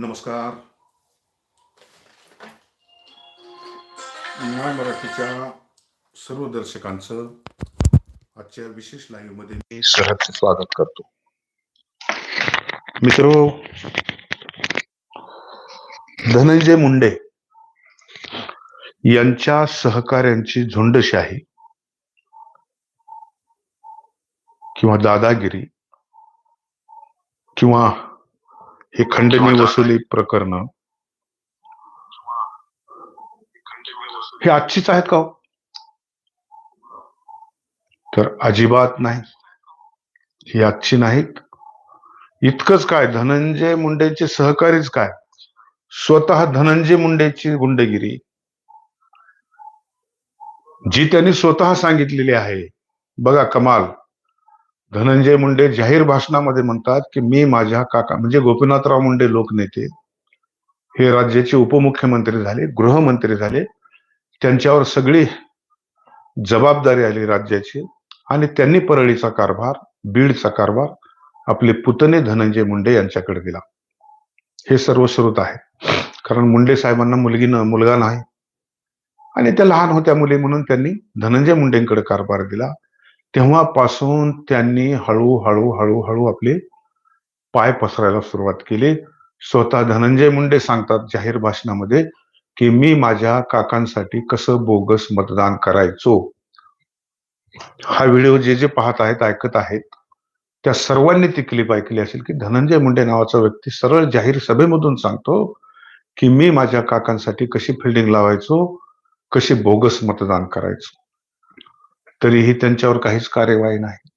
नमस्कार. न्याय मराठीच्या सर्व दर्शकांचं आजच्या विशेष लाईव्हमध्ये मी सहर्ष स्वागत करतो. मित्र धनंजय मुंडे यांच्या सहकार्यांची झुंडशाही किंवा दादागिरी किंवा हे खंडणी वसुली प्रकरण. हे आजचीच आहेत का हो? तर अजिबात नाही. ही आजची नाहीत. इतकंच काय? धनंजय मुंडेचे सहकारीच काय? स्वतः धनंजय मुंडेची गुंडगिरी. जी त्यांनी स्वतः सांगितलेली आहे. बघा कमाल. धनंजय मुंडे जाहीर भाषणामध्ये म्हणतात की मी माझ्या काका म्हणजे गोपीनाथराव मुंडे लोकनेते हे राज्याचे उपमुख्यमंत्री झाले गृहमंत्री झाले. त्यांच्यावर सगळी जबाबदारी आली राज्याची आणि त्यांनी परळीचा कारभार बीडचा कारभार आपले पुतणे धनंजय मुंडे यांच्याकडे दिला. हे सर्व स्रोत आहे कारण मुंडे साहेबांना मुलगी न मुलगा नाही. आणि त्या लहान होत्या मुली म्हणून त्यांनी धनंजय मुंडेंकडे कारभार दिला. तेव्हापासून त्यांनी हळूहळू हळूहळू आपले पाय पसरायला सुरुवात केली. स्वतः धनंजय मुंडे सांगतात जाहीर भाषणामध्ये की मी माझ्या काकांसाठी कसं बोगस मतदान करायचो? हा व्हिडिओ जे जे पाहत आहेत ऐकत आहेत त्या सर्वांनी ती क्लिप ऐकली असेल की धनंजय मुंडे नावाचा व्यक्ती सरळ जाहीर सभेमधून सांगतो की मी माझ्या काकांसाठी कशी फिल्डिंग लावायचो? कशी बोगस मतदान करायचो? तरीही त्यांच्यावर काहीच कार्यवाही नाही.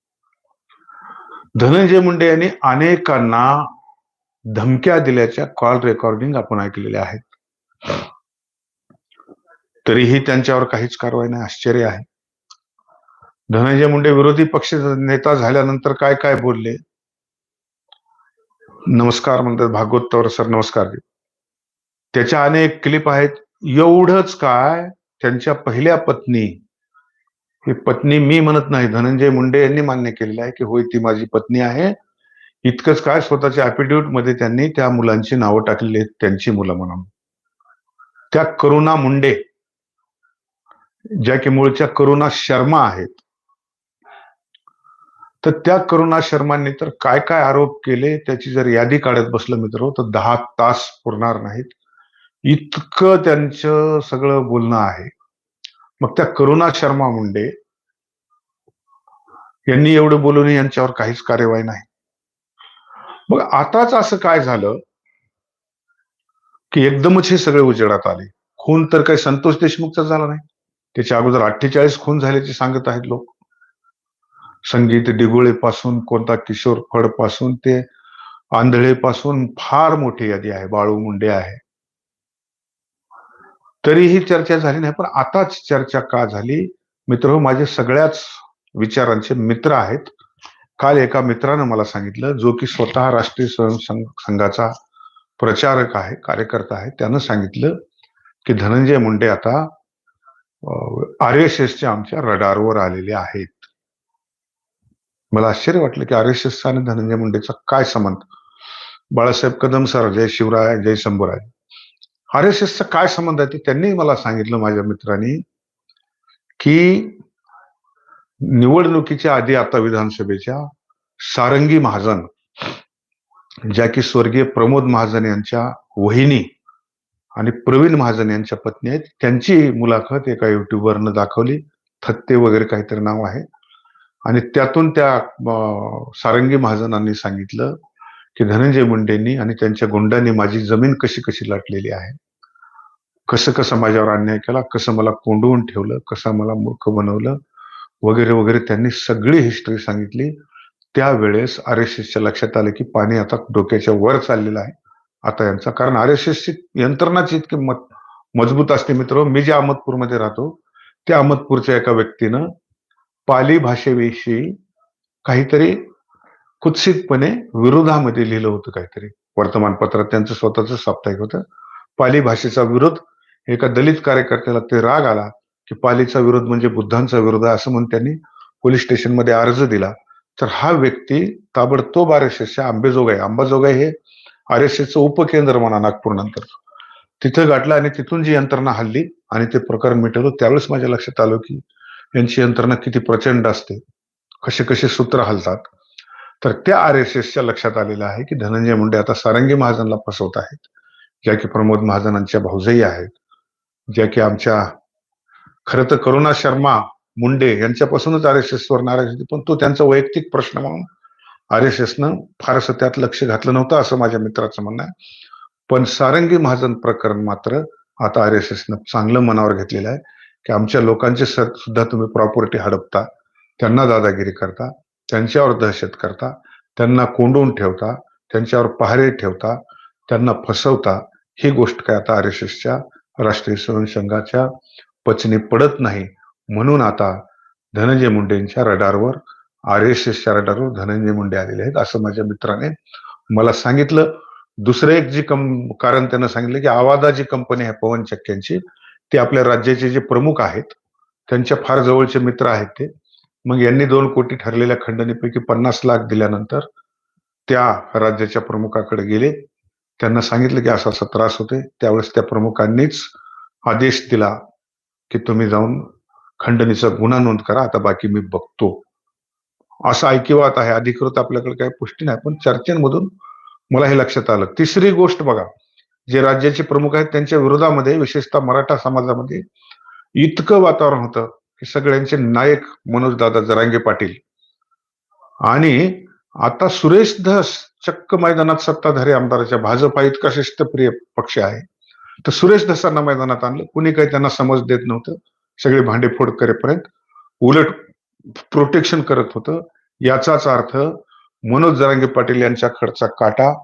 धनंजय मुंडे यांनी अनेकांना धमक्या दिल्याच्या कॉल रेकॉर्डिंग आपण ऐकलेल्या आहेत. तरीही त्यांच्यावर काहीच कारवाई नाही आश्चर्य आहे. धनंजय मुंडे विरोधी पक्ष नेता झाल्यानंतर काय काय बोलले? नमस्कार म्हणतात भागवत तवर सर नमस्कार. त्याच्या अनेक क्लिप आहेत. एवढंच काय? त्यांच्या पहिल्या पत्नी ही पत्नी मी म्हणत नाही. धनंजय मुंडे यांनी मान्य केलेलं आहे की होय ती माझी पत्नी आहे. इतकंच काय स्वतःच्या ऍपिट्यूडमध्ये त्यांनी त्या मुलांची नावं टाकलेली आहेत त्यांची मुलं म्हणून. त्या करुणा मुंडे ज्या की मूळच्या करुणा शर्मा आहेत. तर त्या करुणा शर्मांनी तर काय काय आरोप केले त्याची जर यादी काढत बसलं मित्र तर दहा तास पुरणार नाहीत. इतकं त्यांचं सगळं बोलणं आहे. मग त्या करुणा शर्मा मुंडे यांनी एवढं बोलून यांच्यावर काहीच कार्यवाही नाही. मग आताच असं काय झालं की एकदमच हे सगळे उजेडात आले. खून तर काही संतोष देशमुखचा झाला नाही. त्याच्या अगोदर अठ्ठेचाळीस खून झाल्याचे सांगत आहेत लोक. संगीत डिगोळे पासून कोणता किशोर फडपासून ते आंधळे पासून फार मोठी यादी आहे. बाळू मुंडे आहे. तरीही चर्चा झाली नाही पण आताच चर्चा का झाली? मित्र माझे सगळ्याच विचारांचे मित्र आहेत. काल एका मित्रानं मला सांगितलं जो की स्वतः राष्ट्रीय स्वयंसंघ संघाचा प्रचारक आहे कार्यकर्ता आहे त्यानं सांगितलं की धनंजय मुंडे आता आर एस एसच्या आमच्या रडारवर आलेले आहेत. मला आश्चर्य वाटलं की आर एस एसचा आणि धनंजय मुंडेचा काय संबंध? बाळासाहेब कदम सर जय शिवराय जय शंभूराय. आर एस एसचा काय संबंध आहे ते त्यांनी मला सांगितलं माझ्या मित्रांनी की निवडणुकीच्या आधी आता विधानसभेच्या सारंगी महाजन ज्या की स्वर्गीय प्रमोद महाजन यांच्या वहिनी आणि प्रवीण महाजन यांच्या पत्नी आहेत त्यांची मुलाखत एका युट्यूबवरनं दाखवली. थत्ते वगैरे काहीतरी नाव आहे. आणि त्यातून त्या सारंगी महाजनांनी सांगितलं की धनंजय मुंडेंनी आणि त्यांच्या गुंडांनी माझी जमीन कशी कशी लाटलेली आहे? कसं कसं माझ्यावर अन्याय केला? कसं मला कोंडवून ठेवलं? कसं मला मूर्ख बनवलं? वगैरे वगैरे त्यांनी सगळी हिस्ट्री सांगितली. त्यावेळेस आर एस एसच्या लक्षात आलं की पाणी आता डोक्याच्या वर चाललेलं आहे. आता यांचा कारण आर एस एसची यंत्रणाची इतकी मजबूत असते मित्र. मी जे अहमदपूरमध्ये राहतो त्या अहमदपूरच्या एका व्यक्तीनं पाली भाषेविषयी काहीतरी कुत्सितपणे विरोधामध्ये लिहिलं होतं काहीतरी. वर्तमानपत्रात त्यांचं स्वतःच साप्ताहिक होतं. पाली भाषेचा विरोध एका दलित कार्यकर्त्याला ते राग आला की पालीचा विरोध म्हणजे बुद्धांचा विरोध आहे असं म्हणून त्यांनी पोलीस स्टेशनमध्ये अर्ज दिला. तर हा व्यक्ती ताबडतोब आर एस एसच्या आंबेजोगाई आंबाजोगाई हे आर एस एसचं उपकेंद्र म्हणा नागपूर नंतर तिथं गाठलं आणि तिथून जी यंत्रणा हल्ली आणि ते प्रकरण मिटवलं त्यावेळेस माझ्या लक्षात आलं की यांची यंत्रणा किती प्रचंड असते. कसे कसे सूत्र हलतात. तर त्या आर एस एसच्या लक्षात आलेलं आहे की धनंजय मुंडे आता सारंगी महाजनला फसवत आहेत. ज्या की प्रमोद महाजनांच्या भाऊजही आहेत. ज्या की आमच्या खरं तर करुणा शर्मा मुंडे यांच्यापासूनच आर एस एसवर नाराज होती पण तो त्यांचा वैयक्तिक प्रश्न म्हणून आर एस एसनं फारसं त्यात लक्ष घातलं नव्हतं असं माझ्या मित्राचं म्हणणं आहे. पण सारंगी महाजन प्रकरण मात्र आता आर एस एसनं चांगलं मनावर घेतलेलं आहे. की आमच्या लोकांचे सर सुद्धा तुम्ही प्रॉपर्टी हडपता त्यांना दादागिरी करता त्यांच्यावर दहशत करता त्यांना कोंडून ठेवता त्यांच्यावर पहारे ठेवता त्यांना फसवता ही गोष्ट काय आता आर एस एसच्या राष्ट्रीय स्वयंसंघाच्या पचनी पडत नाही. म्हणून आता धनंजय मुंडेंच्या रडारवर आर एस एसच्या रडारवर धनंजय मुंडे आलेले आहेत असं माझ्या मित्राने मला सांगितलं. दुसरं एक जी कम कारण त्यांना सांगितलं की आवादा जी कंपनी आहे पवन चक्क्यांची ते आपल्या राज्याचे जे प्रमुख आहेत त्यांच्या फार जवळचे मित्र आहेत ते मग यांनी दोन कोटी ठरलेल्या खंडणीपैकी पन्नास लाख दिल्यानंतर त्या राज्याच्या प्रमुखाकडे गेले. त्यांना सांगितलं की असा असा त्रास होते त्यावेळेस त्या प्रमुखांनीच आदेश दिला की तुम्ही जाऊन खंडणीचा गुन्हा नोंद करा. आता बाकी मी बघतो. असं ऐकिवात आहे. अधिकृत आपल्याकडे काही पुष्टी नाही. पण चर्चेमधून मला हे लक्षात आलं. तिसरी गोष्ट बघा. जे राज्याचे प्रमुख आहेत त्यांच्या विरोधामध्ये विशेषतः मराठा समाजामध्ये इतकं वातावरण होतं. हे सगळ्यांचे नायक मनोजदादा जरांगे पाटील. आणि आता सुरेश धस चक्क मैदानात सत्ताधारी आमदाराच्या भाजपा इतका शिस्तप्रिय पक्ष आहे. तर सुरेश धसांना मैदानात आणलं. कुणी काही त्यांना समज देत नव्हतं. सगळे भांडेफोड करेपर्यंत उलट प्रोटेक्शन करत होतं. याचाच अर्थ मनोज जरांगे पाटील यांच्या खडचा काटा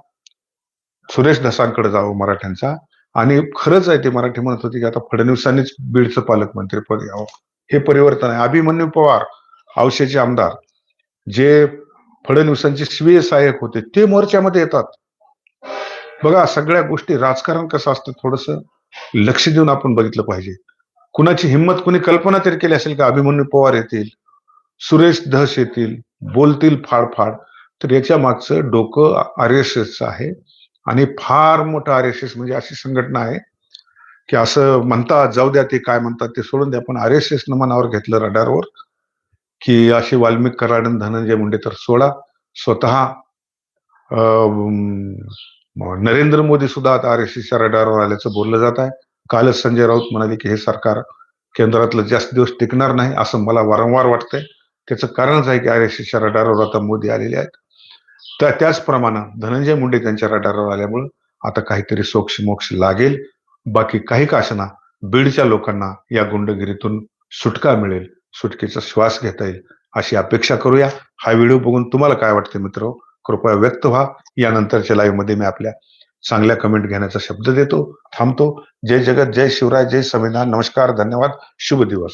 सुरेश धसांकडे जावं मराठ्यांचा. आणि खरंच आहे ते मराठी म्हणत होते की आता फडणवीसांनीच बीडचं पालकमंत्री पद यावं. हे परिवर्तन आहे. अभिमन्यू पवार औशेचे आमदार जे फडणवीसांचे स्वीय सहाय्यक होते ते मोर्चामध्ये येतात. बघा सगळ्या गोष्टी राजकारण कसं असतं थोडस लक्ष देऊन आपण बघितलं पाहिजे. कुणाची हिंमत कुणी कल्पना तरी केली असेल का अभिमन्यू पवार येतील सुरेश धस येतील बोलतील फाडफाड तर याच्या मागचं डोकं आर एस एसचं आहे. आणि फार मोठं आर एस एस म्हणजे अशी संघटना आहे की असं म्हणतात जाऊ द्या ते काय म्हणतात ते सोडून द्या. पण आर एस एस न मनावर घेतलं रडारवर की अशी वाल्मिक कराडन धनंजय मुंडे तर सोडा. स्वतः नरेंद्र मोदी सुद्धा आता आर एस एसच्या रडारवर आल्याचं बोललं जात आहे. कालच संजय राऊत म्हणाले की हे सरकार केंद्रातलं जास्त दिवस टिकणार नाही असं मला वारंवार वाटतंय. त्याचं कारणच आहे की आर एस एसच्या रडारवर आता मोदी आलेले आहेत. तर त्याचप्रमाणे धनंजय मुंडे त्यांच्या रडारवर आल्यामुळं आता काहीतरी सोक्ष मोक्ष लागेल. बाकी काही कासना बीडच्या लोकांना या गुंडगिरीतून सुटका मिळेल सुटकेचा श्वास घेता येईल अशी अपेक्षा करूया. हा व्हिडिओ बघून तुम्हाला काय वाटतं मित्र? कृपया व्यक्त व्हा. यानंतरच्या लाईव्हमध्ये मी आपल्या चांगल्या कमेंट घेण्याचा शब्द देतो थांबतो. जय जगत जय शिवराय जय संविधान नमस्कार धन्यवाद. शुभ दिवस.